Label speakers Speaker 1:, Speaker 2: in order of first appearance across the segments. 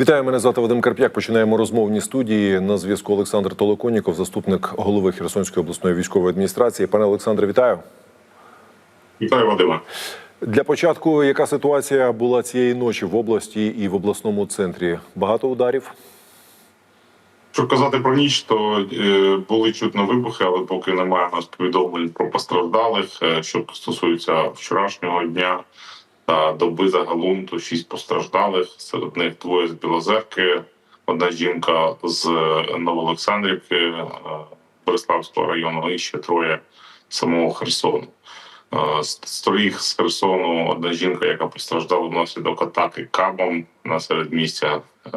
Speaker 1: Вітаю, мене звати Вадим Карп'як. Починаємо розмовні студії. На зв'язку Олександр Толоконіков, заступник голови Херсонської обласної військової адміністрації. Пане Олександре, вітаю.
Speaker 2: Вітаю, Вадиме.
Speaker 1: Для початку, яка ситуація була цієї ночі в області і в обласному центрі? Багато ударів?
Speaker 2: Що казати про ніч, то е, були чутно вибухи, але поки немає у нас повідомлень про постраждалих. Е, що стосується вчорашнього дня доби загалом, то шість постраждалих. Серед них двоє з Білозерки, одна жінка з Новоолександрівки е, Бориславського району, і ще троє самого Херсону. Е, З з Херсону одна жінка, яка постраждала внаслідок атаки кабом на середмістя е,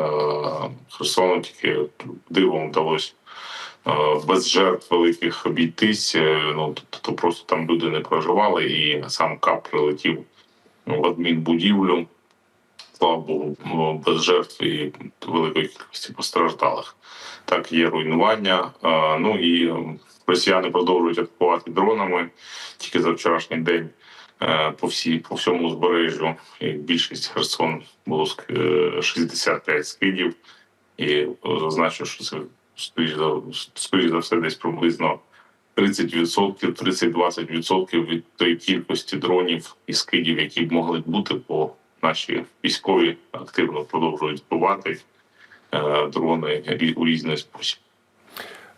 Speaker 2: Херсону, тільки дивом вдалося без жертв великих обійтись. Ну тобто просто там люди не проживали, і сам кап прилетів в адмінбудівлю. Слава Богу, ну, без жертв і великої кількості постраждалих. Так, є руйнування. Е, Ну і ем, росіяни продовжують атакувати дронами тільки за вчорашній день е, по всій по всьому узбережжю. І більшість Херсон було ск- е, 65 скидів. І е, зазначу, що це скоріш за все десь приблизно 30%, 30-20% від тої кількості дронів і скидів, які б могли бути, бо наші військові активно продовжують збивати е, дрони у різний спосіб.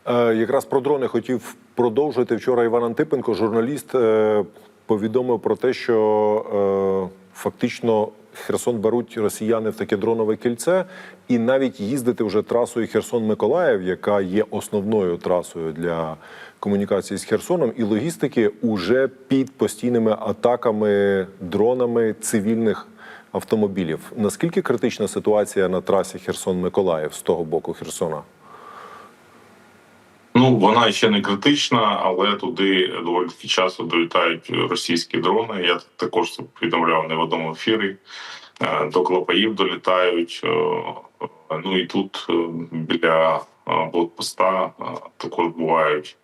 Speaker 1: Е, Якраз про дрони хотів продовжити. Вчора Іван Антипенко, журналіст, е, повідомив про те, що фактично Херсон беруть росіяни в таке дронове кільце, і навіть їздити вже трасою Херсон-Миколаїв, яка є основною трасою для комунікації з Херсоном, і логістики уже під постійними атаками дронами цивільних автомобілів. Наскільки критична ситуація на трасі Херсон-Миколаїв з того боку Херсона?
Speaker 2: Ну вона ще не критична, але туди доволі таки часто долітають російські дрони. Я також це повідомляв не в одному ефірі. Е, До Клопаїв долітають. е, Ну і тут е, біля блокпоста також бувають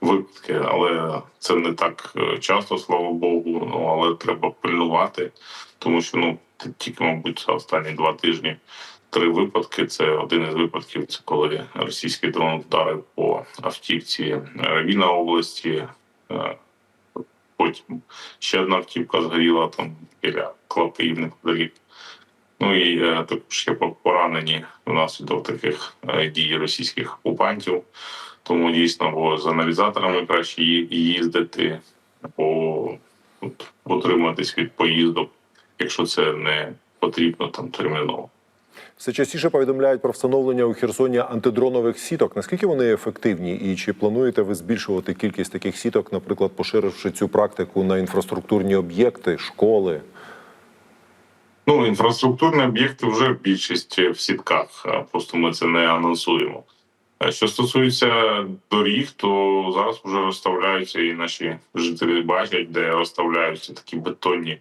Speaker 2: випадки, але це не так часто, слава Богу. Ну але треба пильнувати, тому що ну тільки, мабуть, за останні два тижні три випадки. Це один із випадків, це коли російський дрон вдарив по автівці Равіна області. Е, Потім ще одна автівка згоріла там біля Клопів неподалік. Ну і е, також є поранені внаслідок таких е, дій російських окупантів. Тому дійсно бо з аналізаторами краще їздити, бо утриматись від поїздок, якщо це не потрібно там терміново.
Speaker 1: Все частіше повідомляють про встановлення у Херсоні антидронових сіток. Наскільки вони ефективні, і чи плануєте ви збільшувати кількість таких сіток, наприклад, поширивши цю практику на інфраструктурні об'єкти, школи?
Speaker 2: Ну, інфраструктурні об'єкти вже більшість в сітках, просто ми це не анонсуємо. Що стосується доріг, то зараз вже розставляються і наші жителі бачать, де розставляються такі бетонні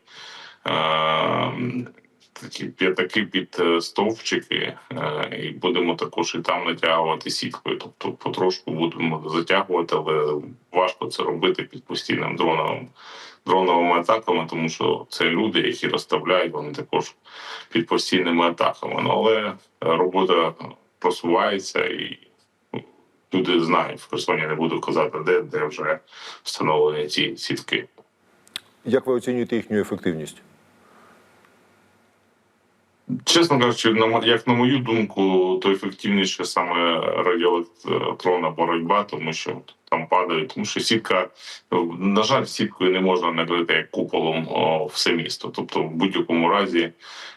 Speaker 2: такі п'ятаки під е, стовпчики, е, і будемо також і там натягувати сіткою. Тобто потрошку будемо затягувати, але важко це робити під постійним дроновим дроновими атаками, тому що це люди, які розставляють вони також під постійними атаками. Ну, але робота просувається і ну, люди знають в Херсоні, не буду казати, де, де вже встановлені ці сітки.
Speaker 1: Як ви оцінюєте їхню ефективність?
Speaker 2: Чесно кажучи, як на мою думку, то ефективніше саме радіоелектронна боротьба, тому що там падають, тому що сітка, на жаль, сіткою не можна накрити як куполом все місто. Тобто, в будь-якому разі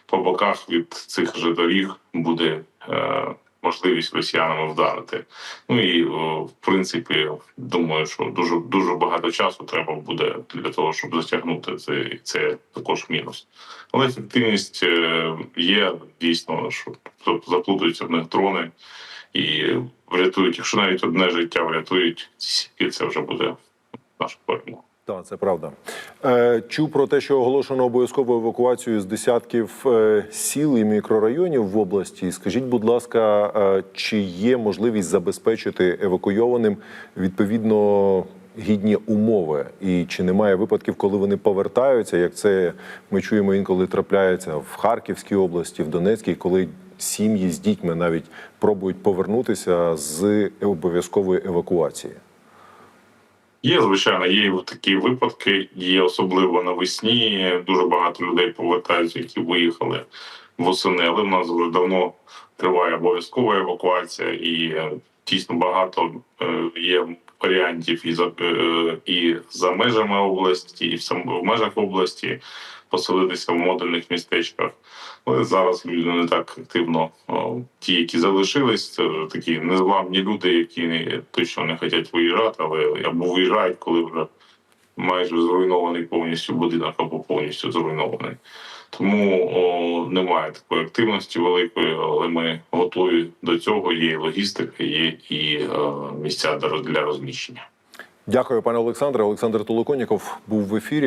Speaker 2: по боках від цих же доріг буде е, можливість росіянами вдарити. Ну і в принципі, думаю, що дуже дуже багато часу треба буде для того, щоб затягнути це. Це також мінус. Але ефективність е, є дійсно, що заплутуються в них дрони і врятують. Якщо навіть одне життя врятують, ці це вже буде наша перемога.
Speaker 1: Так, це правда. Е, Чув про те, що оголошено обов'язкову евакуацію з десятків е, сіл і мікрорайонів в області. Скажіть, будь ласка, е, чи є можливість забезпечити евакуйованим відповідно гідні умови? І чи немає випадків, коли вони повертаються, як це ми чуємо інколи трапляється в Харківській області, в Донецькій, коли сім'ї з дітьми навіть пробують повернутися з обов'язкової евакуації?
Speaker 2: Є, звичайно, є і такі випадки, є особливо навесні. Дуже багато людей повертаються, які виїхали восени, але в нас вже давно триває обов'язкова евакуація, і е, дійсно багато е, є варіантів і за е, і за межами області, і в сам в межах області поселитися в модульних містечках. Але зараз люди не так активно. Ті, які залишились, це такі незламні люди, які не- точно не хочуть виїжджати, але або виїжджають, коли вже майже зруйнований повністю будинок або повністю зруйнований. Тому о, немає такої активності великої, але ми готові до цього. Є і логістика, є і о, місця для розміщення.
Speaker 1: Дякую, пане Олександре. Олександр Толоконіков був в ефірі.